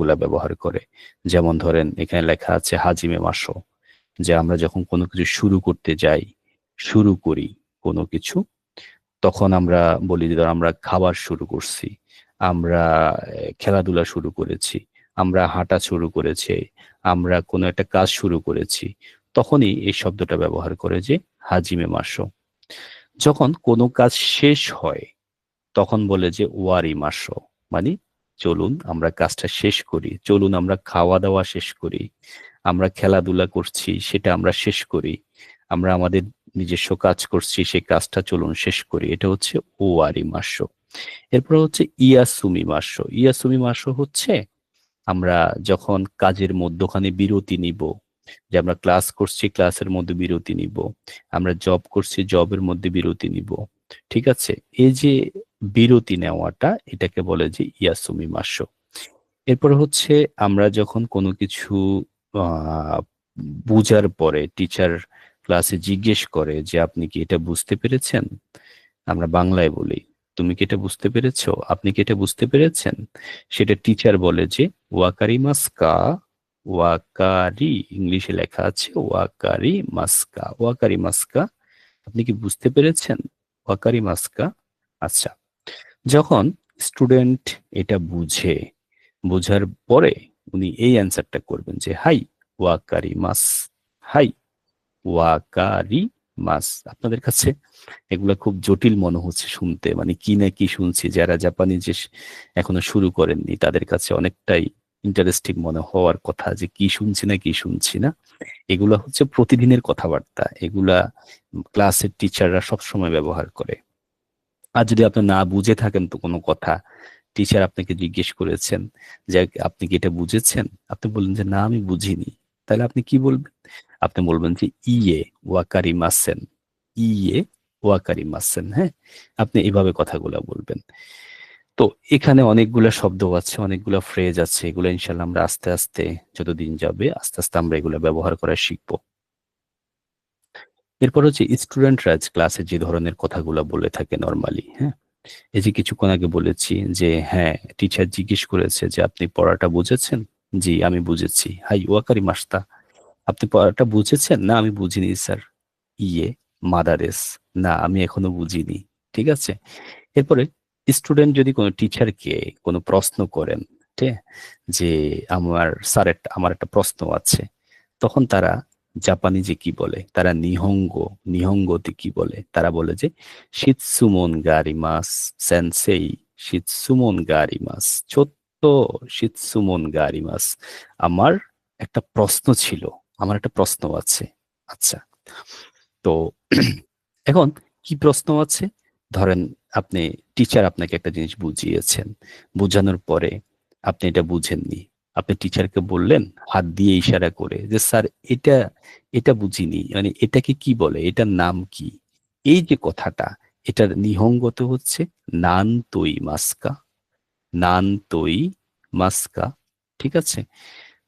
শব্দগুলা ব্যবহার করে। যেমন ধরেন, এখানে লেখা আছে হাজিমে মাসো, যে আমরা যখন কোনো কিছু শুরু করতে যাই, শুরু করি কোনো কিছু, তখন আমরা বলি যে আমরা খাবার শুরু করছি, আমরা খেলাধুলা শুরু করেছি, আমরা হাঁটা শুরু করেছি, আমরা কোনো একটা কাজ শুরু করেছি, তখনই এই শব্দটা ব্যবহার করে যে হাজিমে মাসো। যখন কোনো কাজ শেষ হয়, তখন বলে যে ওয়ারি মাসো মানে চলুন আমরা কাজটা শেষ করি। চলুন আমরা খাওয়া দাওয়া শেষ করি। আমরা খেলাধুলা করছি, সেটা আমরা শেষ করি। আমরা আমাদের নিজস্ব কাজ করছি, সেই কাজটা চলুন শেষ করি। এটা হচ্ছে ও ওয়ারি মাস। এরপর হচ্ছে ইয়াসুমি মাস। ইয়াসুমি মাস হচ্ছে আমরা যখন কাজের মধ্যখানে বিরতি নিব, যে আমরা ক্লাস করছি, ক্লাসের মধ্যে বিরতি নিব, আমরা জব করছি, জবের মধ্যে বিরতি নিব। ঠিক আছে? এই যে বিরতি নেওয়াটা, এটাকে বলে যে ইয়াসুমি মাস। এরপর হচ্ছে আমরা যখন কোনো কিছু বুঝার পরে টিচার ক্লাসে জিজ্ঞেস করে যে, আপনি কি এটা বুঝতে পেরেছেন? আমরা বাংলায় বলি, তুমি কি এটা বুঝতে পেরেছ? আপনি কি এটা বুঝতে পেরেছেন? সেটা টিচার বলে যে, ওয়াকারি মাস্কা, ওয়াকারি ইংলিশে লেখা আছে, ওয়াকারি মাস্কা ওয়াকারি মাস্কা আপনি কি বুঝতে পেরেছেন? ওয়াকারি মাস্কা আচ্ছা যখন স্টুডেন্ট এটা বুঝে, বোঝার পরে উনি এই অ্যান্সারটা করবেন যে, হাই ওয়াকারি মাস হাই ওয়াকারি মাস আপনাদের কাছে এগুলো খুব জটিল মনে হচ্ছে শুনতে মানে কি না কি শুনছি, যারা জাপানি যে এখনও শুরু করেননি, তাদের কাছে অনেকটাই ইন্টারেস্টিং মনে হওয়ার কথা যে কি শুনছি না, কি শুনছি না। এগুলা হচ্ছে প্রতিদিনের কথাবার্তা। এগুলা ক্লাসের টিচাররা সবসময় ব্যবহার করে। আর যদি আপনি না বুঝে থাকেন তো কোনো কথা টিচার আপনাকে জিজ্ঞেস করেছেন যে আপনি কি এটা বুঝেছেন? আপনি বললেন যে, না, আমি বুঝিনি। তাহলে আপনি কি বলবেন? আপনি বলবেন যে ইয়ে ওয়াকারি মাসেন ইয়ে ওয়াকারি মাসেন হ্যাঁ? আপনি এভাবে কথাগুলো বলবেন। তো এখানে অনেকগুলা শব্দ আছে, অনেকগুলা ফ্রেজ আছে, এগুলো ইনশাল্লাহ আমরা আস্তে আস্তে যতদিন যাবে আস্তে আস্তে আমরা এগুলো ব্যবহার করা শিখব। এরপর হচ্ছে স্টুডেন্টরা ক্লাসে যে ধরনের কথাগুলো বলে থাকে নর্মালি হ্যাঁ? এই যে কিছুক্ষণ আগে বলেছি যে হ্যাঁ টিচার জিজ্ঞেস করেছে যে, আপনি পড়াটা বুঝেছেন? জি, আমি বুঝেছি। হাই, ওয়াকারি মাস্তা, আপনি পড়াটা বুঝেছেন? না, আমি বুঝিনি, স্যার। ইয়ে মাদারেস। না, আমি এখনও বুঝিনি। ঠিক আছে? এরপরে স্টুডেন্ট যদি কোনো টিচারকে কোনো প্রশ্ন করেন, ঠিক যে আমার স্যার একটা, আমার একটা প্রশ্ন আছে, তখন তারা জাপানি যে কি বলে? তারা নিহঙ্গ, নিহঙ্গতে কি বলে? তারা বলে যে শীতসুমন গারি মাস, সেন্সেই শীতসুমন গারি মাস, ছোট্ট শীতসুমন গারি মাস। আমার একটা প্রশ্ন ছিল, আমার একটা প্রশ্ন আছে। আচ্ছা তো এখন কি প্রশ্ন আছে? ধরেন আপনি টিচার আপনাকে একটা জিনিস বুঝিয়েছেন। বুঝানোর পরে আপনি এটা বুঝেননি। আপনি টিচারকে বললেন, হাত দিয়ে ইশারা করে যে, স্যার, এটা এটা বুঝিনি। মানে এটাকে কি বলে? এটার নাম কি? এই যে কথাটা, এটার নিহঙ্গত হচ্ছে নান তৈ মাস্কা নান তৈ মাস্কা। ঠিক আছে?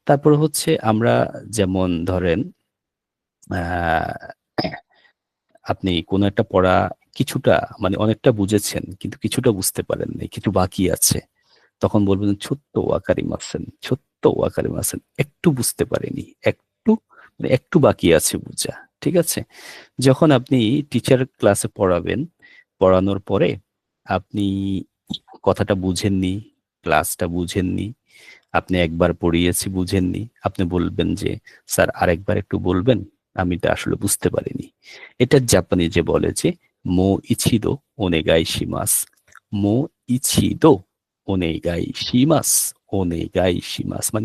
তারপর হচ্ছে আমরা যেমন ধরেন আপনি কোনো একটা পড়া কিছুটা মানে অনেকটা বুঝেছেন, কিন্তু কিছুটা বুঝতে পারেন নাই কিছু বাকি আছে। তখন বলবেন, ছোট্ট ওয়াকারি মাসেন, ছোট্ট ওয়াকারি মাসেন, একটু বুঝতে পারেনি, একটু মানে একটু বাকি আছে বুঝা। ঠিক আছে? যখন আপনি টিচার ক্লাসে পড়াবেন, পড়ানোর পরে আপনি কথাটা বুঝেননি ক্লাসটা বুঝেননি, আপনি একবার পড়িয়েছি বুঝেননি, আপনি বলবেন যে, স্যার, আরেকবার একটু বলবেন, আমি এটা আসলে বুঝতে পারিনি। এটা জাপানি যে বলে যে もう一度お願いします。もう一度お願いします。お願いします。まあ